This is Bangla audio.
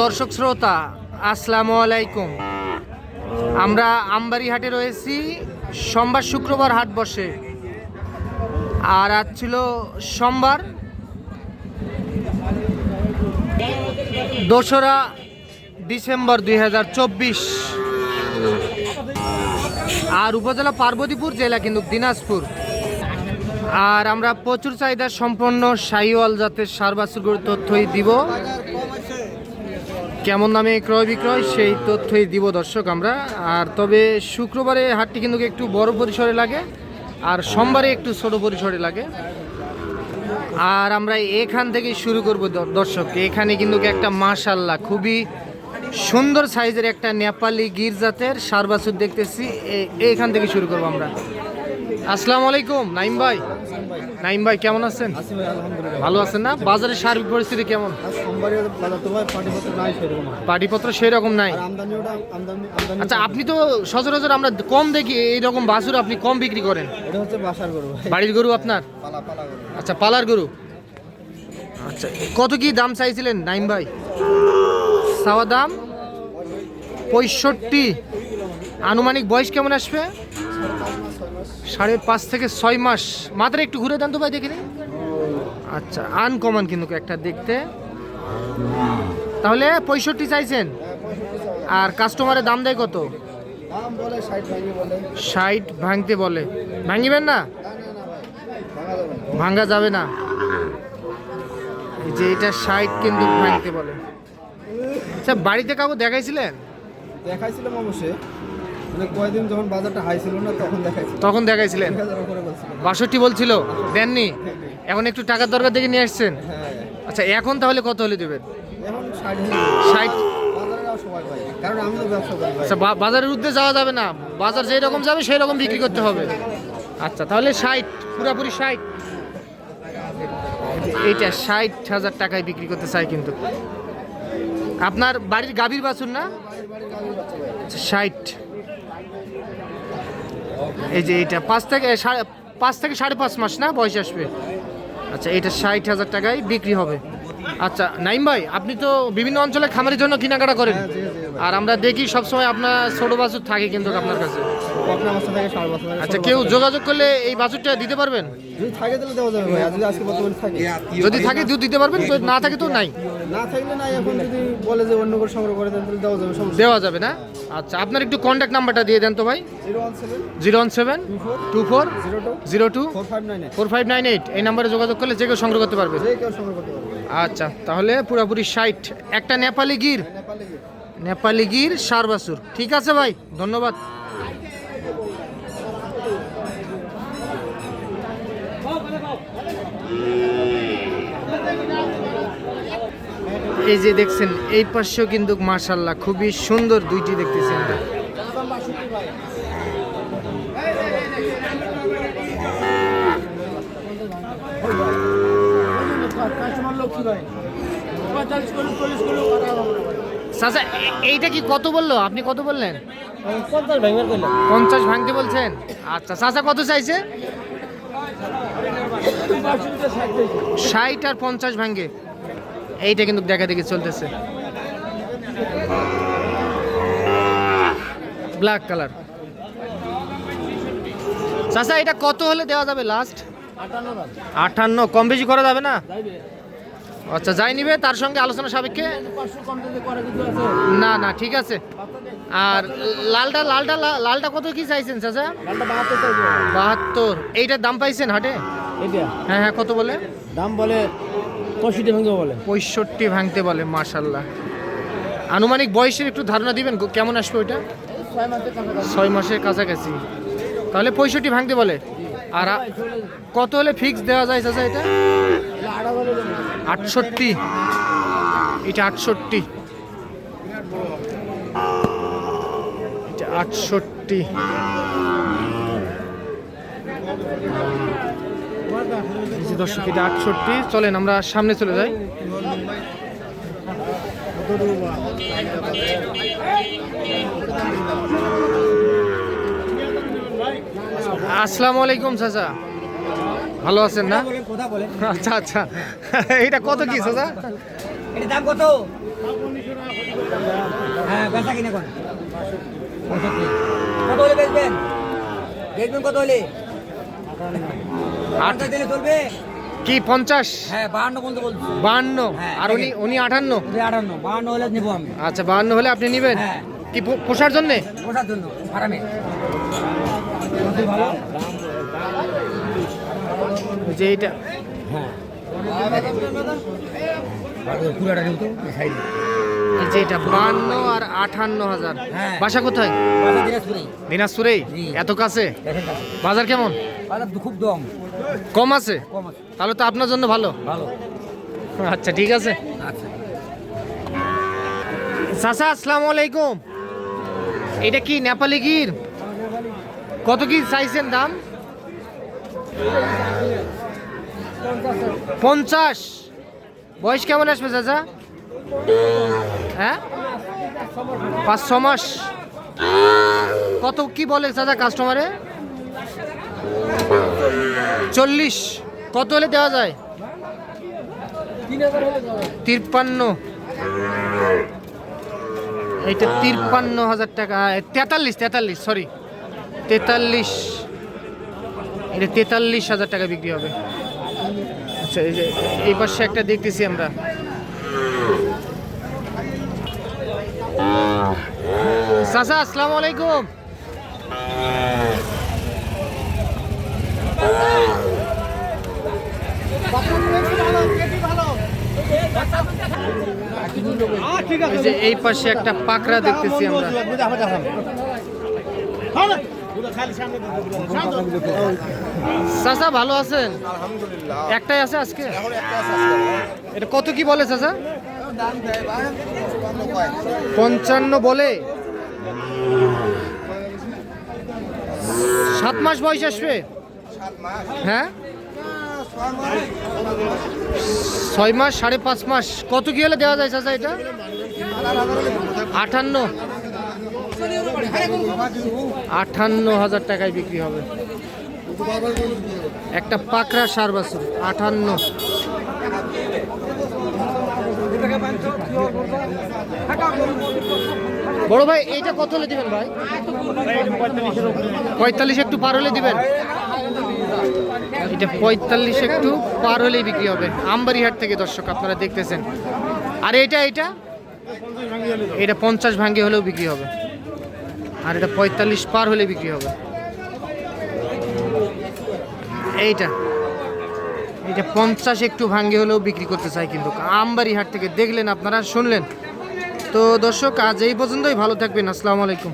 দর্শক শ্রোতা, আসসালামু আলাইকুম। আমরা আমবাড়ি হাটে রয়েছি, সোমবার শুক্রবার হাট বসে। আর আজ ছিল সোমবার। দোসরা ডিসেম্বর দুই হাজার চব্বিশ। আর উপজেলা পার্বতীপুর, জেলা কিন্তু দিনাজপুর। আর আমরা প্রচুর চাহিদা সম্পন্ন শাহিওয়াল জাতের সার বাছুরগুলোর তথ্যই দিব। কেমন দামে ক্রয় বিক্রয়, সেই তথ্যই দিব দর্শক আমরা। আর তবে শুক্রবারে হাটটি কিন্তু একটু বড় পরিসরে লাগে, আর সোমবারে একটু ছোট পরিসরে লাগে। আর আমরা এখান থেকে শুরু করব দর্শক। এখানে কিন্তু একটা মাশাল্লাহ খুবই সুন্দর সাইজের একটা নেপালি গির জাতের সার বাছুর দেখতেছি এখান থেকে শুরু করব আমরা। আসসালামু আলাইকুম, নাইম ভাই। নাইম ভাই কেমন আছেন? ভালো আছেন না? বাজারের সার্বিক পরিস্থিতি কেমন? পাটিপত্র সেই রকম নাই। আচ্ছা আপনি তো সচরাচর আমরা কম দেখি এইরকম বাছুর আপনি কম বিক্রি করেন। বাড়ির গরু আপনার? আচ্ছা পালার গরু। আচ্ছা কত কি দাম চাইছিলেন নাইম ভাই? সাওয়া দাম? পঁয়ষট্টি। আনুমানিক বয়স কেমন আসবে? সাড়ে পাঁচ থেকে ছয় মাস। মাত্র একটু ঘুরে দেন তো ভাই, দেখে। আচ্ছা আনকমন কিন্তু একটা দেখতে। তাহলে পঁয়ষট্টি চাইছেন। আর কাস্টমারের দাম দেয় কত? ষাট ভাঙতে বলে। ভাঙিবেন না? ভাঙ্গা যাবে না। যে এটা ষাট কিন্তু ভাঙতে বলে। আচ্ছা বাড়িতে কাউকে দেখাইছিলেন? দেখাইছিলাম অবশ্যই। মানে কয়দিন যখন বাজারটা হাই ছিল না তখন দেখাইছিলেন? বাষট্টি বলছিল? দেননি? এখন একটু টাকার দরকার দেখে নিয়ে আসছেন? হ্যাঁ আচ্ছা এখন তাহলে কত হলে দেবেন? এখন ষাট ষাট? বাজারে আর সবাই পাই কারণ আমি তো ব্যবসা করি আচ্ছা বাজারের উদ্দেশ্যে যাওয়া যাবে না। বাজার যেই রকম যাবে সেই রকম বিক্রি করতে হবে। আচ্ছা তাহলে ষাট পুরাপুরি ষাট। এইটা ষাট হাজার টাকায় বিক্রি করতে চাই কিন্তু। আপনার বাড়ির গাভীর বাছুর না? আচ্ছা, ষাট। এই যে এইটা, পাঁচ থেকে পাঁচ থেকে সাড়ে পাঁচ মাস না বয়স আসবে? আচ্ছা এটা ষাট হাজার টাকায় বিক্রি হবে। আচ্ছা নাইম ভাই আপনি তো বিভিন্ন অঞ্চলে খামারের জন্য কেনাকাটা করেন। হ্যাঁ। আর আমরা দেখি সবসময় আপনার ছোট বাছুর থাকে কিন্তু আপনার কাছে। আচ্ছা কেউ যোগাযোগ করলে এই বাছুরটা দিতে পারবেন? যদি থাকে তাহলে দেওয়া যাবে ভাই যদি আজকে বর্তমানে থাকে। যদি থাকে দুধ দিতে পারবেন না থাকে তো নাই। না থাকলে নাই এখন যদি বলে যে অন্য করে সংগ্রহ করে দেন তাহলে দেওয়া যাবে সমস্যা দেওয়া যাবে না? আচ্ছা আপনার একটু কন্ট্যাক্ট নাম্বারটা দিয়ে দেন তো ভাই। Zero one seven two four zero two zero two four five nine eight. Four five nine eight. এই নাম্বারে যোগাযোগ করলে যে কেউ সংগ্রহ করতে পারবে। যে কেউ সংগ্রহ করতে পারবে। আচ্ছা তাহলে পুরোপুরি ষাট। একটা নেপালি গির। নেপালি গির, সারবাসুর। ঠিক আছে ভাই, ধন্যবাদ। এই যে দেখছেন, এই পাশেও কিন্তু মার্শাল্লাহ খুবই সুন্দর দুইটি দেখতেছি আমরা। চাচা এইটা কি কত বলল? আপনি কত বললেন? পঞ্চাশ ভাঙতে বলছেন? আচ্ছা চাচা কত চাইছে? ষাট আর পঞ্চাশ ভাঙ্গে এইটা কিন্তু দেখা দেখি চলতেছে। ব্ল্যাক কালার চাচা এটা কত হলে দেওয়া যাবে লাস্ট আটান্ন কম বেশি করা যাবে না? আচ্ছা যাই নিবে তার সঙ্গে আলোচনা সাপেক্ষে? না না ঠিক আছে। আর লালটা লালটা লালটা কত কি চাইছেন চাচা? বাহাত্তর এইটার দাম পাইছেন হাটে? হ্যাঁ হ্যাঁ কত বলে? দাম বলে পঁয়ষট্টি ভেঙে বলে। পঁয়ষট্টি ভাঙতে বলে মাশাল্লাহ আনুমানিক বয়সের একটু ধারণা দিবেন কেমন আসবে ওইটা? ছয় মাসের কাছাকাছি। তাহলে পঁয়ষট্টি ভাঙতে বলে। আর কত হলে ফিক্স দেওয়া যায় চাচা এটা? আটষট্টি। এটা আটষট্টি। আটষট্টি। দর্শক, এটা আটষট্টি। চলেন, আমরা সামনে চলে যাই। আসসালামু আলাইকুম, চাচা। ভালো আছেন না? আচ্ছা আচ্ছা। এটা কত কি চাচা? এর দাম কত? হ্যাঁ বেচা কিনে কোন কত হলে বেচবেন? বেচবেন কত হলে? আট। আট দিলে চলবে? কি পঞ্চাশ? হ্যাঁ বাহান্ন পর্যন্ত বলছি। বাহান্ন? হ্যাঁ, আর উনি উনি আটান্ন? আটান্ন। বাহান্ন হলে নেব আমি। আচ্ছা বাহান্ন হলে আপনি নেবেন। কি পোষার জন্যে? জন্য আরামে যে এইটা হ্যাঁ। যে এটা বাহান্ন আর হাজার। হ্যাঁ। বাসা কোথায়? দিনাজপুরেই? এত কাছে? বাজার কেমন? খুব দম। কম আছে? কম আছে। তাহলে তো আপনার জন্য ভালো। ভালো। আচ্ছা ঠিক আছে। আচ্ছা। চাচা আসসালামু আলাইকুম। এটা কি নেপালি গির? কত কি চাইছেন দাম? পঞ্চাশ। বয়স কেমন আসবে চাচা? হ্যাঁ? পাঁচ, ছ মাস। কত, কি বলে চাচা কাস্টমারে চল্লিশ। কত হলে দেওয়া যায়? তিপ্পান্ন এইটা তিপ্পান্ন হাজার টাকা তেতাল্লিশ তেতাল্লিশ সরি তেতাল্লিশ। এটা তেতাল্লিশ হাজার টাকা বিক্রি হবে। আচ্ছা এই যে এই পাশে একটা দেখতেছি আমরা। চাচা, আসসালামু আলাইকুম। এই পাশে একটা পাকড়া দেখতেছি আমরা। চাচা ভালো আছেন? একটাই আছে আজকে? এটা কত কি বলে চাচা? পঞ্চান্ন বলে? সাত মাস বয়স আসবে? হ্যাঁ? ছয় মাস সাড়ে পাঁচ মাস। কত কি হলে দেওয়া যায় চাচা এটা? আটান্ন। আটান্ন হাজার টাকায় বিক্রি হবে। একটা পাকড়া সার বাছুর, আটান্ন। বড় ভাই, এইটা কত হলে দিবেন ভাই? পঁয়তাল্লিশ একটু পার হলে দিবেন? এটা পঁয়তাল্লিশ একটু পার হলেই বিক্রি হবে। আমবাড়িহাট থেকে দর্শক আপনারা দেখতেছেন। আর এটা এটা? এটা পঞ্চাশ ভাঙ্গে হলেও বিক্রি হবে। আর এটা পঁয়তাল্লিশ পার হলে বিক্রি হবে। এইটা। এটা পঞ্চাশ একটু ভাঙ্গে হলেও বিক্রি করতে চাই কিন্তু। আমবাড়ি হাট থেকে দেখলেন আপনারা, শুনলেন। তো দর্শক, আজ এই পর্যন্তই। ভালো থাকবেন। আসসালামু আলাইকুম।